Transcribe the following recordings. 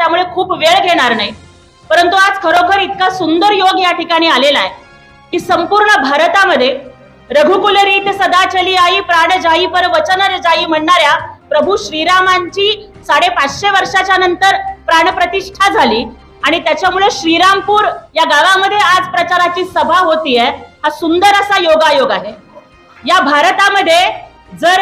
त्यामुळे खूप वेळ घेणार नाही. परंतु आज खरोखर इतका सुंदर योग या ठिकाणी आलेला आहे की संपूर्ण भारतामध्ये रघुकुलरी ते सदाचली आई प्राण जाई पर वचन जाई म्हणणाऱ्या प्रभू श्रीरामांची साडेपाचशे वर्षाच्या नंतर प्राणप्रतिष्ठा झाली आणि त्याच्यामुळे श्रीरामपूर या गावामध्ये आज प्रचाराची सभा होतीये. हा सुंदर असा योगायोग आहे. या भारतामध्ये जर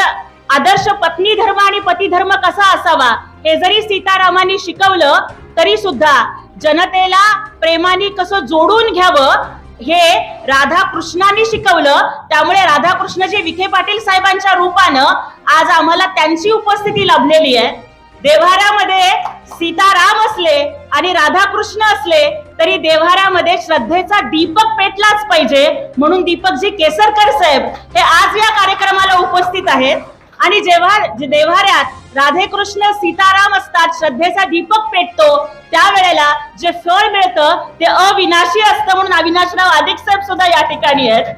आदर्श पत्नी धर्म आणि पती धर्म कसा असावा हे जरी सीतारामांनी शिकवलं तरी सुद्धा जनतेला प्रेमाने कसं जोडून घ्यावं हे राधाकृष्णाने शिकवलं. त्यामुळे राधाकृष्णजी विखे पाटील साहेबांच्या रूपानं आज आम्हाला त्यांची उपस्थिती लाभलेली आहे. देव्हाऱ्यामध्ये सीताराम असले आणि राधाकृष्ण असले तरी देव्हाऱ्यामध्ये श्रद्धेचा दीपक पेटलाच पाहिजे म्हणून दीपकजी केसरकर साहेब हे आज या कार्यक्रमाला उपस्थित आहेत. आणि जेव्हा देव्हाऱ्यात राधेकृष्ण सीताराम असतात श्रद्धेचा दीपक पेटतो. त्यावेळेला जे फळ मिळतं ते अविनाशी असतं म्हणून अविनाशराव अधिक साहेब सुद्धा या ठिकाणी आहेत.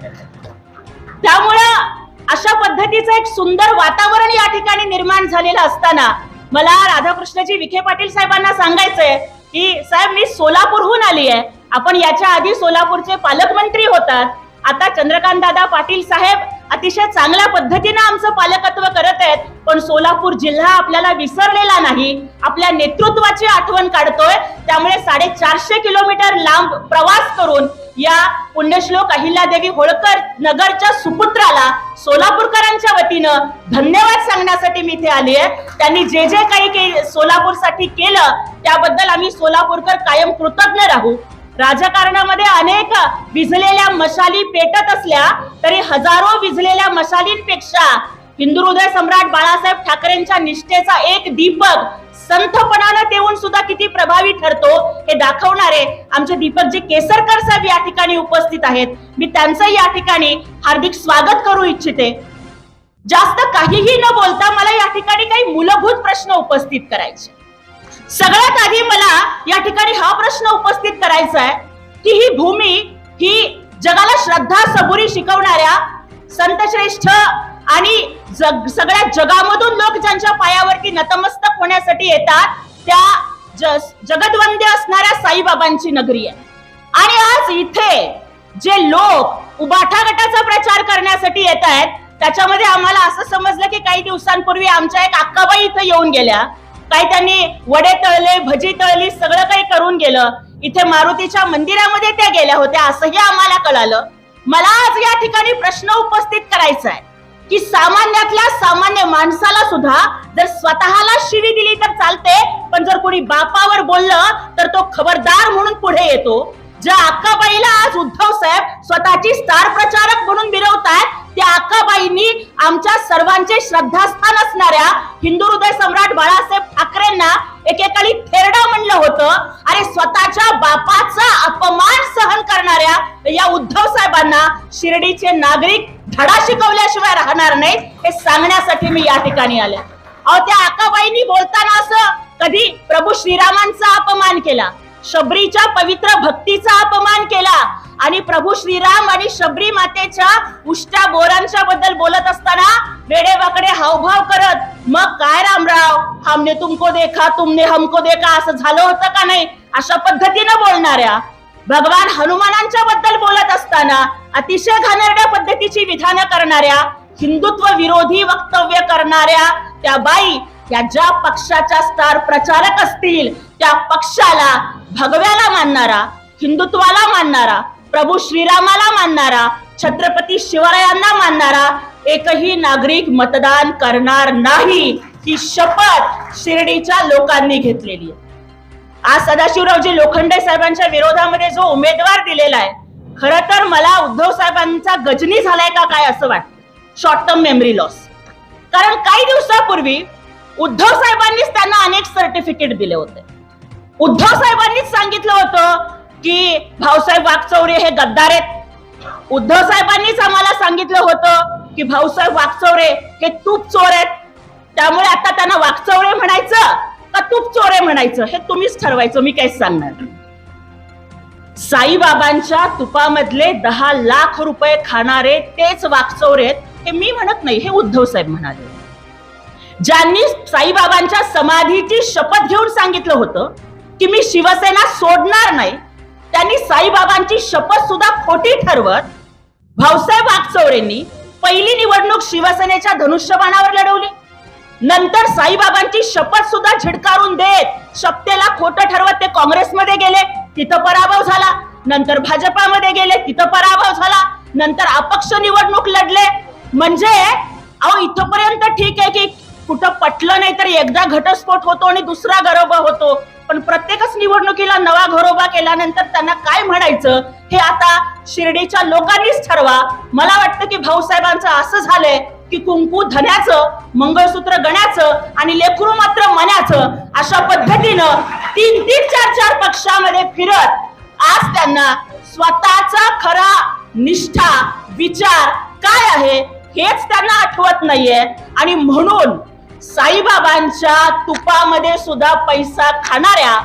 त्यामुळं अशा पद्धतीचं एक सुंदर वातावरण या ठिकाणी निर्माण झालेलं असताना मला राधाकृष्णजी विखे पाटील साहेबांना सांगायचंय की साहेब मी सोलापूरहून आली आहे. आपण याच्या आधी सोलापूरचे पालकमंत्री होतात. आता चंद्रकांत दादा पाटील साहेब अतिशय चांगल्या पद्धतीनं आमचं पालकत्व करत आहेत पण सोलापूर जिल्हा आपल्याला विसरलेला नाही. आपल्या नेतृत्वाची आठवण काढतोय. त्यामुळे साडेचारशे किलोमीटर लांब प्रवास करून या पुण्यश्लोक अहिल्यादेवी होळकर नगरच्या सुपुत्राला सोलापूरकरांच्या वतीनं धन्यवाद सांगण्यासाठी मी इथे आली आहे. त्यांनी जे जे काही के सोलापूरसाठी केलं त्याबद्दल आम्ही सोलापूरकर कायम कृतज्ञ राहू. राजकारणामध्ये अनेक विझलेल्या मशाली पेटत असल्या तरी हजारो विझलेल्या मशालींपेक्षा हिंदू हृदय सम्राट बाळासाहेब ठाकरेंच्या निष्ठेचा एक दीपक संथपणानं देऊन सुद्धा किती प्रभावी ठरतो हे दाखवणारे आमचे दीपकजी केसरकर साहेब या ठिकाणी उपस्थित आहेत. मी त्यांचं या ठिकाणी हार्दिक स्वागत करू इच्छिते. जास्त काहीही न बोलता मला या ठिकाणी काही मूलभूत प्रश्न उपस्थित करायचे. सगळ्यात आधी मला या ठिकाणी हा प्रश्न उपस्थित करायचा आहे की ही भूमी ही जगाला श्रद्धा सबुरी शिकवणाऱ्या संतश्रेष्ठ आणि जग सगळ्या जगामधून लोक ज्यांच्या पायावरती नतमस्तक होण्यासाठी येतात त्या ज- असणाऱ्या साईबाबांची नगरी आहे. आणि आज इथे जे लोक उबाठा गटाचा प्रचार करण्यासाठी येत आहेत त्याच्यामध्ये आम्हाला असं समजलं की काही दिवसांपूर्वी आमच्या एक अक्काबाई इथे येऊन गेल्या. काही त्यांनी वडे तळले भजी तळली सगळं काही करून गेलं. इथे मारुतीच्या मंदिरामध्ये त्या गेल्या होत्या असंही आम्हाला कळालं. मला आज या ठिकाणी प्रश्न उपस्थित करायचा आहे की सामान्यातल्या सामान्य माणसाला सुद्धा जर स्वतःला शिवी दिली तर चालते पण जर कोणी बापावर बोललं तर तो खबरदार म्हणून पुढे येतो. ज्या अक्काबाईला आज उद्धव साहेब स्वतःची स्टार प्रचारक म्हणून मिरवतायत त्या अक्काबाईंनी आमच्या सर्वांचे श्रद्धास्थान असणाऱ्या हिंदू हृदय सम्राट बाळासाहेब ठाकरेंना एकेकाळी थेरडा म्हणलं होतं. अरे स्वतःच्या बापाचा अपमान सहन करणाऱ्या या उद्धव साहेबांना शिर्डीचे नागरिक धडा शिकवल्याशिवाय राहणार नाहीत हे सांगण्यासाठी मी या ठिकाणी आले. अहो त्या अकाबाईंनी बोलताना असं कधी प्रभू श्रीरामांचा अपमान केला शबरीच्या पवित्र भक्तीचा अपमान केला आणि प्रभू श्रीराम आणि शबरी मातेच्या उष्टा बोरांच्या बद्दल बोलत असताना वेडे वाकडे हावभाव करत मग काय रामराव? हमने तुमको देखा तुमने हमको देखा असं झालं होतं का नाही? अशा पद्धतीनं बोलणाऱ्या भगवान हनुमानांच्या बद्दल बोलत असताना अतिशय घाणेरड्या पद्धतीची विधानं करणाऱ्या हिंदुत्व विरोधी वक्तव्य करणाऱ्या त्या बाई या ज्या पक्षाच्या स्टार प्रचारक असतील त्या पक्षाला भगव्याला मानणारा हिंदुत्वाला मानणारा प्रभू श्रीरामाला मानणारा छत्रपती शिवरायांना मानणारा एकही नागरिक मतदान करणार नाही ही शपथ शिर्डीच्या लोकांनी घेतलेली आहे. आज सदाशिवरावजी लोखंडे साहेबांच्या विरोधामध्ये जो उमेदवार दिलेला आहे खर तर मला उद्धव साहेबांचा गजनी झालाय का काय असं वाटतं? शॉर्ट टर्म मेमरी लॉस कारण काही दिवसापूर्वी उद्धव साहेबांनीच त्यांना अनेक सर्टिफिकेट दिले होते. उद्धव साहेबांनीच सांगितलं होतं की भाऊसाहेब वागचौरे हे गद्दार आहेत. उद्धव साहेबांनीच आम्हाला सांगितलं होतं की भाऊसाहेब वागचौरे हे तूप चोर आहेत. त्यामुळे आता त्यांना वागचौरे म्हणायचं का तूप चोरे म्हणायचं? हे तुम्हीच ठरवायचं मी काहीच सांगणार साईबाबांच्या तुपामधले दहा लाख रुपये खाणारे तेच वाकचौरे आहेत हे मी म्हणत नाही हे उद्धव साहेब म्हणाले. ज्यांनी साईबाबांच्या समाधीची शपथ घेऊन सांगितलं होतं की मी शिवसेना सोडणार नाही त्यांनी साईबाबांची शपथ सुद्धा खोटी ठरवत भाऊसाहेब वागचौरेंनी पहिली निवडणूक शिवसेनेच्या धनुष्यबाणावर लढवली. नंतर साईबाबांची शपथ सुद्धा झिडकारून देत शपथेला खोटं ठरवत ते काँग्रेसमध्ये गेले तिथं पराभव झाला. नंतर भाजपामध्ये गेले तिथं पराभव झाला. नंतर अपक्ष निवडणूक लढले. म्हणजे अहो इथपर्यंत ठीक आहे की कुठं पटलं नाही तर एकदा घटस्फोट होतो आणि दुसरा गर्भ होतो. पण प्रत्येकच निवडणुकीला नवा घरोबा केल्यानंतर त्यांना काय म्हणायचं हे आता शिर्डीच्या लोकांनीच ठरवा. मला वाटतं की भाऊसाहेबांचं असं झालंय की कुंकू धन्याचं मंगळसूत्र गण्याचं आणि लेखरू मात्र मन्याचं अशा पद्धतीनं तीन तीन चार चार पक्षामध्ये फिरत आज त्यांना स्वतःचा खरा निष्ठा विचार काय आहे हेच त्यांना आठवत नाहीये. आणि म्हणून साईबाबांच्या तुपामध्ये सुद्धा पैसा खाणाऱ्या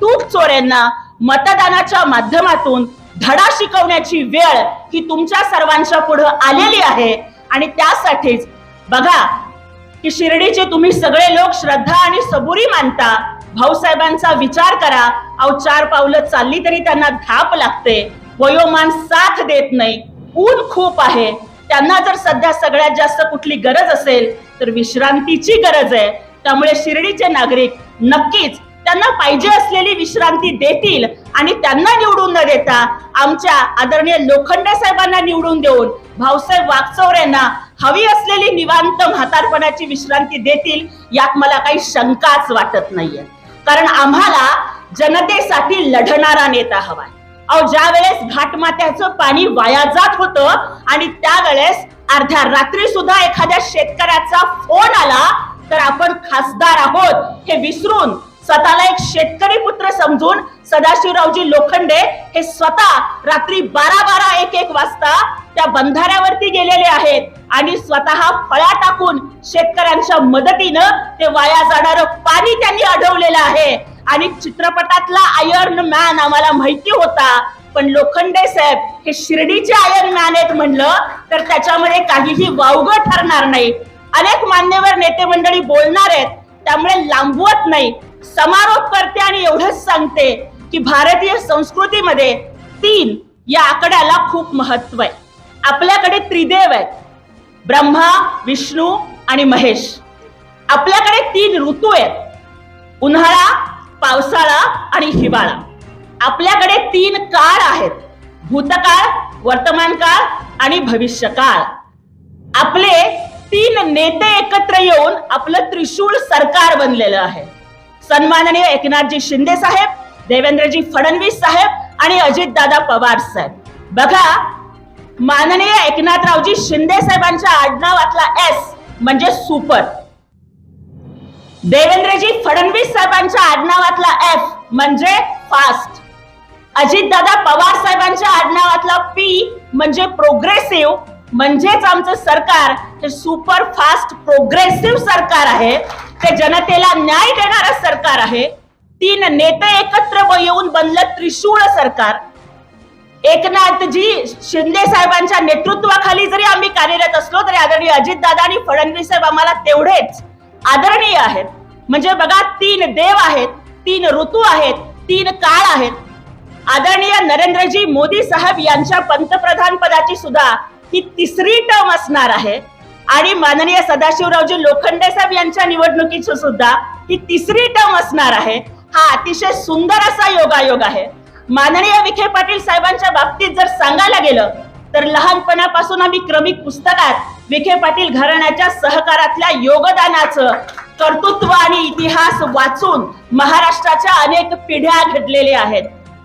तूप चोऱ्यांना मतदानाच्या माध्यमातून धडा शिकवण्याची वेळ ही तुमच्या सर्वांच्या पुढे आलेली आहे. आणि त्यासाठीच बघा की शिर्डीचे तुम्ही सगळे लोक श्रद्धा आणि सबुरी मानता. भाऊसाहेबांचा विचार करा अहो चार पावलं चालली तरी त्यांना धाप लागते. वयोमान साथ देत नाही. ऊन खूप आहे. त्यांना जर सध्या सगळ्यात जास्त कुठली गरज असेल तर विश्रांतीची गरज आहे. त्यामुळे शिर्डीचे नागरिक नक्कीच त्यांना पाहिजे असलेली विश्रांती देतील आणि त्यांना निवडून न देता आमच्या आदरणीय लोखंडे साहेबांना निवडून देऊन भाऊसाहेब वागचौऱ्यांना हवी असलेली निवांत म्हातारपणाची विश्रांती देतील यात मला काही शंकाच वाटत नाहीये. कारण आम्हाला जनतेसाठी लढणारा नेता हवाय. अहो ज्या वेळेस घाटमात्याचं पाणी वाया जात होतं आणि त्यावेळेस अर्ध्या रात्री सुद्धा एखाद्या शेतकऱ्याचा फोन आला तर आपण खासदार आहोत हे विसरून स्वतःला एक शेतकरी पुत्र समजून सदाशिवरावजी लोखंडे हे स्वतः रात्री बारा बारा एक एक वाजता त्या बंधाऱ्यावरती गेलेले आहेत आणि स्वतः फळ्या टाकून शेतकऱ्यांच्या मदतीनं ते वाया जाणारं पाणी त्यांनी अडवलेलं आहे. आणि चित्रपटातला आयर्न मॅन आम्हाला माहिती होता. पण लोखंडे साहेब हे शिर्डीचे आयर्न मॅन आहेत म्हणलं तर त्याच्यामध्ये काहीही वावगं ठरणार नाही. अनेक मान्यवर नेते मंडळी बोलणार आहेत त्यामुळे लांबवत नाही. समारोप करते आणि एवढंच सांगते की भारतीय संस्कृतीमध्ये तीन या आकड्याला खूप महत्त्व आहे. आपल्याकडे त्रिदेव आहेत. ब्रह्मा विष्णू आणि महेश. आपल्याकडे तीन ऋतू आहेत. उन्हाळा पावसाळा आणि हिवाळा. आपल्याकडे तीन काळ आहेत. भूतकाळ वर्तमान काळ आणि भविष्य काळ आपले तीन नेते एकत्र येऊन आपलं त्रिशूळ सरकार बनलेलं आहे. सन्माननीय एकनाथजी शिंदे साहेब देवेंद्रजी फडणवीस साहेब आणि अजितदादा पवार साहेब. बघा माननीय एकनाथरावजी शिंदे साहेबांच्या आडनावातला एस म्हणजे सुपर. देवेंद्रजी फडणवीस साहेबांच्या आडनावातला एफ म्हणजे फास्ट अजितदादा पवार साहेबांच्या आडनावातला पी म्हणजे प्रोग्रेसिव्ह म्हणजेच आमचं सरकार हे सुपर फास्ट प्रोग्रेसिव्ह सरकार आहे. ते जनतेला न्याय देणारं सरकार आहे. तीन नेते एकत्र येऊन बनलं त्रिशूळ सरकार. एकनाथजी शिंदे साहेबांच्या नेतृत्वाखाली जरी आम्ही कार्यरत असलो तरी आदरणीय अजितदादा आणि फडणवीस साहेब आम्हाला तेवढेच. आदरणीय आहेत. म्हणजे बघा तीन देव आहेत तीन ऋतू आहेत तीन काळ आहेत. आदरणीय नरेंद्रजी मोदी साहेब यांच्या पंतप्रधान पदाची सुद्धा ही तिसरी टर्म असणार आहे. आणि माननीय सदाशिवरावजी लोखंडे साहेब यांच्या निवडणुकीची सुद्धा ही तिसरी टर्म असणार आहे. हा अतिशय सुंदर असा योगायोग आहे. माननीय विखे पाटील साहेबांच्या बाबतीत जर सांगायला गेलं तर लहानपणापासून आम्ही क्रमिक पुस्तकात विखे पाटील घराण्याच्या सहकारातल्या योगदानाचं कर्तृत्व आणि इतिहास वाचून महाराष्ट्राच्या अनेक पिढ्या घडलेल्या आहेत.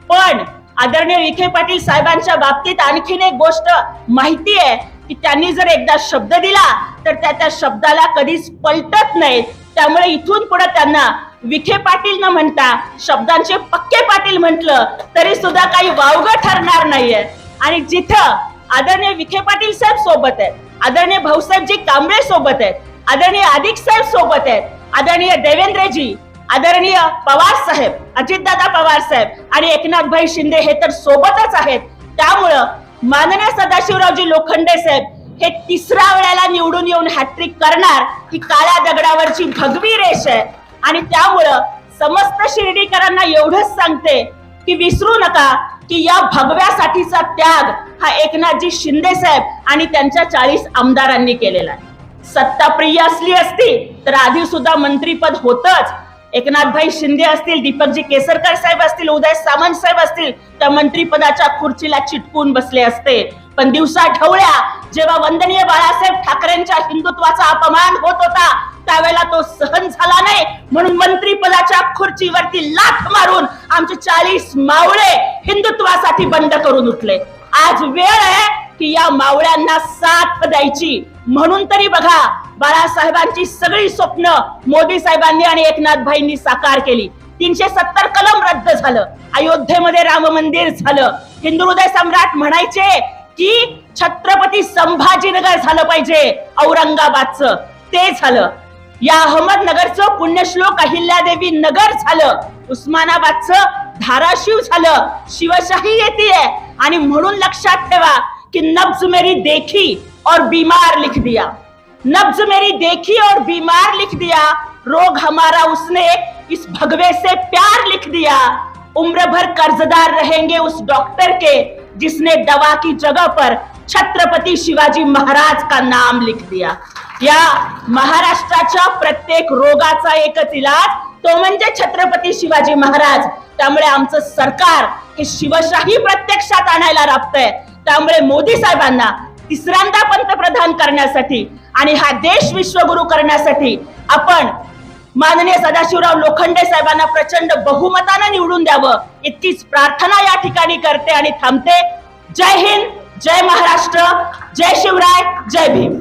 पण आदरणीय विखे पाटील साहेबांच्या बाबतीत आणखीन एक गोष्ट माहिती आहे की त्यांनी जर एकदा शब्द दिला तर त्या त्या शब्दाला कधीच पलटत नाहीत. त्यामुळे इथून पुढे त्यांना विखे पाटील न म्हणता शब्दांचे पक्के पाटील म्हटलं तरी सुद्धा काही वावगं ठरणार नाहीये. आणि जिथं आदरणीय विखे पाटील साहेब सोबत आहेत. आदरणीय भाऊसाहेबजी कांबळे सोबत आहेत. आदरणीय अधिक साहेब सोबत आहेत. आदरणीय देवेंद्रजी आदरणीय पवार साहेब अजितदादा पवार साहेब आणि एकनाथभाई शिंदे हे तर सोबतच आहेत. त्यामुळं माननीय सदाशिवरावजी लोखंडे साहेब हे तिसऱ्या वेळेला निवडून येऊन हॅट्रिक करणार ही काळ्या दगडावरची भगवी रेष आहे. आणि त्यामुळं समस्त शिर्डीकरांना एवढंच सांगते की विसरू नका. की या भगव्यासाठीचा त्याग हा एकनाथजी शिंदे साहेब आणि त्यांच्या चाळीस आमदारांनी केलेला आहे. सत्ता प्रिय असली असती तर आधी सुद्धा मंत्रीपद होतच. एकनाथभाई शिंदे असतील दीपकजी केसरकर साहेब असतील उदय सामंत साहेब असतील त्या मंत्रीपदाच्या खुर्चीला चिटकून बसले असते. पण दिवसा ठवळ्या जेव्हा वंदनीय बाळासाहेब ठाकरेंच्या हिंदुत्वाचा अपमान होत होता त्यावेळेला तो सहन झाला नाही. म्हणून मंत्रीपदाच्या खुर्चीवरती लाथ मारून आमचे चाळीस मावळे हिंदुत्वासाठी बंड करून उठले. आज वेळ आहे की या मावळ्यांना साथ द्यायची. म्हणून तरी बघा बाळासाहेबांची सगळी स्वप्न मोदी साहेबांनी आणि एकनाथ भाईंनी साकार केली. तीनशे सत्तर कलम रद्द झालं. अयोध्येमध्ये राम मंदिर झालं. हिंदू हृदय सम्राट म्हणायचे की छत्रपती संभाजीनगर झालं पाहिजे औरंगाबादचं. ते झालं. या अहमदनगरचं पुण्यश्लोक अहिल्यादेवी नगर झालं. उस्मानाबादचं धाराशिव झालं. शिवशाही येते आणि म्हणून लक्षात ठेवा की नब्ज मेरी देखी और बीमार लिख दिया. नब्ज मेरी देखी और बीमार लिख दिया. रोग हमारा उसने इस भगवे से प्यार लिख दिया. उम्र भर कर्जदार रहेंगे उस डॉक्टर के जिसने दवा की जगह पर छत्रपति शिवाजी महाराज का नाम लिख दिया. या महाराष्ट्राच्या प्रत्येक रोगाचा एकच इलाज तो म्हणजे छत्रपती शिवाजी महाराज. त्यामुळे आमचं सरकार हे शिवशाही प्रत्यक्षात आणायला राबतंय. त्यामुळे मोदी साहेबांना तिसऱ्यांदा पंतप्रधान करण्यासाठी आणि हा देश विश्वगुरु करण्यासाठी आपण माननीय सदाशिवराव लोखंडे साहेबांना प्रचंड बहुमतानं निवडून द्यावं. इतकीच प्रार्थना या ठिकाणी करते आणि थांबते. जय हिंद जय महाराष्ट्र जय शिवराय जय भीम.